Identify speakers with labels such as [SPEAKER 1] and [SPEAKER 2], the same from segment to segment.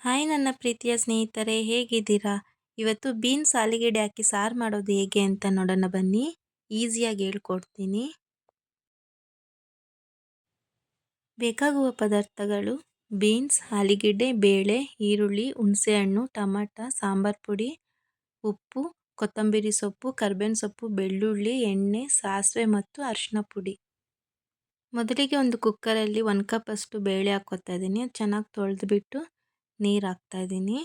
[SPEAKER 1] Hi ನನ್ನ ಪ್ರೀತಿಯ ಸ್ನೇಹಿತರೆ, ಹೇಗಿದ್ದೀರಾ? ಇವತ್ತು ಬೀನ್ಸ್ ಆಲಿಗೆಡೆ ಹಾಕಿ ಸಾರು ಮಾಡೋದು ಹೇಗೆ ಅಂತ ನೋಡೋಣ ಬನ್ನಿ. ಈಸಿಯಾಗಿ ಹೇಳ್ಕೊಡ್ತೀನಿ. ಬೇಕಾಗುವ ಪದಾರ್ಥಗಳು ಬೀನ್ಸ್, ಆಲಿಗೆಡ್ಡೆ, ಬೇಳೆ, ಈರುಳ್ಳಿ, ಹುಣಸೆಹಣ್ಣು, ಟಮಾಟ, ಸಾಂಬಾರು ಪುಡಿ, ಉಪ್ಪು, ಕೊತ್ತಂಬರಿ ಸೊಪ್ಪು, ಕರ್ಬೇವಿನ ಸೊಪ್ಪು, ಬೆಳ್ಳುಳ್ಳಿ, ಎಣ್ಣೆ, ಸಾಸಿವೆ ಮತ್ತು ಅರಿಶಿನ ಪುಡಿ. ಮೊದಲಿಗೆ ಒಂದು ಕುಕ್ಕರಲ್ಲಿ ಒಂದು ಕಪ್ ಅಷ್ಟು ಬೇಳೆ ಹಾಕ್ಕೊತಾ ಇದ್ದೀನಿ. ಚೆನ್ನಾಗಿ ತೊಳೆದ್ಬಿಟ್ಟು ನೀರು ಹಾಕ್ತಾಯಿದ್ದೀನಿ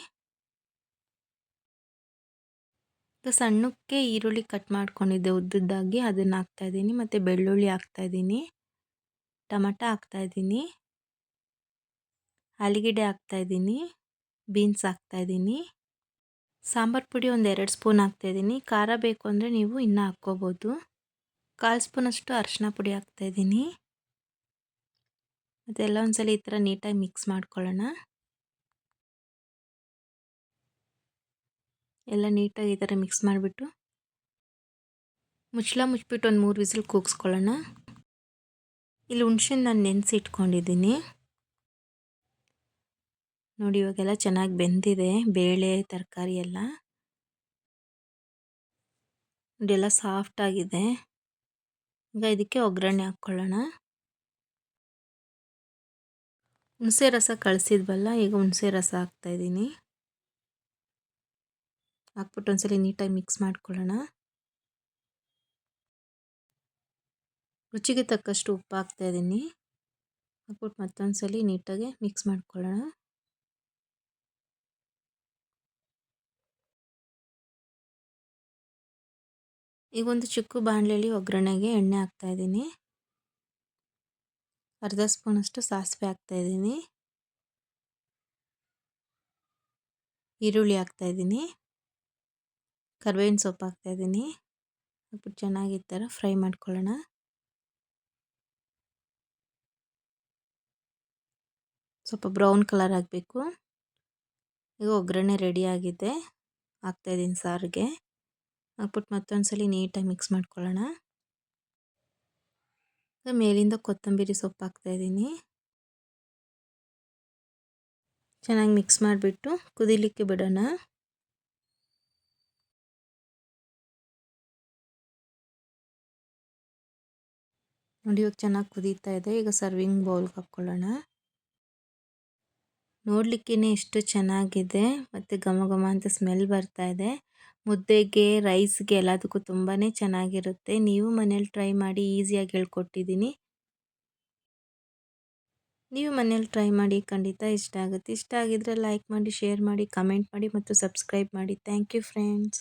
[SPEAKER 1] ಸಣ್ಣಕ್ಕೆ ಈರುಳ್ಳಿ ಕಟ್ ಮಾಡ್ಕೊಂಡಿದ್ದೆ ಉದ್ದುದ್ದಾಗಿ ಅದನ್ನು ಹಾಕ್ತಾಯಿದ್ದೀನಿ ಮತ್ತು ಬೆಳ್ಳುಳ್ಳಿ ಹಾಕ್ತಾಯಿದ್ದೀನಿ ಇದ್ದೀನಿ. ಹಾಕ್ತಾಯಿದ್ದೀನಿ ಆಲೂಗೆಡ್ಡೆ ಹಾಕ್ತಾಯಿದ್ದೀನಿ ಬೀನ್ಸ್ ಹಾಕ್ತಾಯಿದ್ದೀನಿ ಸಾಂಬಾರು ಪುಡಿ ಒಂದು ಎರಡು ಸ್ಪೂನ್ ಹಾಕ್ತಾಯಿದ್ದೀನಿ ಖಾರ ಬೇಕು ಅಂದರೆ ನೀವು ಇನ್ನೂ ಹಾಕ್ಕೋಬೋದು. ಕಾಲು ಸ್ಪೂನಷ್ಟು ಅರಶಿನ ಪುಡಿ ಹಾಕ್ತಾಯಿದ್ದೀನಿ ಮತ್ತೆಲ್ಲ ಒಂದ್ಸಲ ಈ ಥರ ನೀಟಾಗಿ ಮಿಕ್ಸ್ ಮಾಡ್ಕೊಳ್ಳೋಣ. ಎಲ್ಲ ನೀಟಾಗಿ ಈ ಥರ ಮಿಕ್ಸ್ ಮಾಡಿಬಿಟ್ಟು ಮುಚ್ಚಳ ಮುಚ್ಚಿಬಿಟ್ಟು ಒಂದು ಮೂರು ವಿಸಿಲ್ ಕೂಗಿಸ್ಕೊಳ್ಳೋಣ. ಇಲ್ಲಿ ಹುಣ್ಸೆನ್ ನಾನು ನೆನೆಸಿ ಇಟ್ಕೊಂಡಿದ್ದೀನಿ ನೋಡಿ ಇವಾಗೆಲ್ಲ ಚೆನ್ನಾಗಿ ಬೆಂದಿದೆ, ಬೇಳೆ, ತರಕಾರಿ ಎಲ್ಲ. ನೋಡಿ ಸಾಫ್ಟ್ ಆಗಿದೆ. ಈಗ ಇದಕ್ಕೆ ಒಗ್ಗರಣೆ ಹಾಕ್ಕೊಳ್ಳೋಣ. ಹುಣಸೆ ರಸ ಕಳಿಸಿದ್ವಲ್ಲ, ಈಗ ಹುಣಸೆ ರಸ ಹಾಕ್ತಾಯಿದ್ದೀನಿ ಹಾಕ್ಬಿಟ್ಟು ಒಂದ್ಸಲ ನೀಟಾಗಿ ಮಿಕ್ಸ್ ಮಾಡ್ಕೊಳ್ಳೋಣ. ರುಚಿಗೆ ತಕ್ಕಷ್ಟು ಉಪ್ಪು ಹಾಕ್ತಾ ಇದ್ದೀನಿ. ಹಾಕ್ಬಿಟ್ಟು ಮತ್ತೊಂದು ಸಲ ನೀಟಾಗಿ ಮಿಕ್ಸ್ ಮಾಡ್ಕೊಳ್ಳೋಣ. ಈಗ ಒಂದು ಚಿಕ್ಕ ಬಾಣಲೆಯಲ್ಲಿ ಒಗ್ಗರಣೆಗೆ ಎಣ್ಣೆ ಹಾಕ್ತಾ ಇದ್ದೀನಿ. ಅರ್ಧ ಸ್ಪೂನಷ್ಟು ಸಾಸಿವೆ ಹಾಕ್ತಾ ಇದ್ದೀನಿ. ಈರುಳ್ಳಿ ಹಾಕ್ತಾಯಿದ್ದೀನಿ ಕರ್ಬೇವಿನ ಸೊಪ್ಪು ಹಾಕ್ತಾಯಿದ್ದೀನಿ ಹಾಕ್ಬಿಟ್ಟು ಚೆನ್ನಾಗಿ ಥರ ಫ್ರೈ ಮಾಡ್ಕೊಳ್ಳೋಣ. ಸ್ವಲ್ಪ ಬ್ರೌನ್ ಕಲರ್ ಆಗಬೇಕು. ಈಗ ಒಗ್ಗರಣೆ ರೆಡಿಯಾಗಿದೆ ಹಾಕ್ತಾಯಿದ್ದೀನಿ ಸಾರಿಗೆ. ಹಾಕ್ಬಿಟ್ಟು ಮತ್ತೊಂದು ಸಲ ನೀಟಾಗಿ ಮಿಕ್ಸ್ ಮಾಡ್ಕೊಳ್ಳೋಣ. ಮೇಲಿಂದ ಕೊತ್ತಂಬರಿ ಸೊಪ್ಪು ಹಾಕ್ತಾಯಿದ್ದೀನಿ ಚೆನ್ನಾಗಿ ಮಿಕ್ಸ್ ಮಾಡಿಬಿಟ್ಟು ಕುದಿಲಿಕ್ಕೆ ಬಿಡೋಣ. ನೋಡಿ ಇವಾಗ ಚೆನ್ನಾಗಿ ಕುದೀತಾ ಇದೆ. ಈಗ ಸರ್ವಿಂಗ್ ಬೌಲ್ಗೆ ಹಾಕ್ಕೊಳ್ಳೋಣ ನೋಡಲಿಕ್ಕೇ ಎಷ್ಟು ಚೆನ್ನಾಗಿದೆ. ಮತ್ತು ಘಮ ಘಮ ಅಂತ ಸ್ಮೆಲ್ ಬರ್ತಾ ಇದೆ. ಮುದ್ದೆಗೆ ರೈಸ್ಗೆ ಎಲ್ಲದಕ್ಕೂ ತುಂಬಾ ಚೆನ್ನಾಗಿರುತ್ತೆ. ನೀವು ಮನೇಲಿ ಟ್ರೈ ಮಾಡಿ ಈಸಿಯಾಗಿ ಹೇಳ್ಕೊಟ್ಟಿದ್ದೀನಿ ನೀವು ಮನೇಲಿ ಟ್ರೈ ಮಾಡಿ ಖಂಡಿತ ಇಷ್ಟ ಆಗುತ್ತೆ. ಇಷ್ಟ ಆಗಿದ್ರೆ ಲೈಕ್ ಮಾಡಿ ಶೇರ್ ಮಾಡಿ ಕಮೆಂಟ್ ಮಾಡಿ ಮತ್ತು ಸಬ್ಸ್ಕ್ರೈಬ್ ಮಾಡಿ. Thank you friends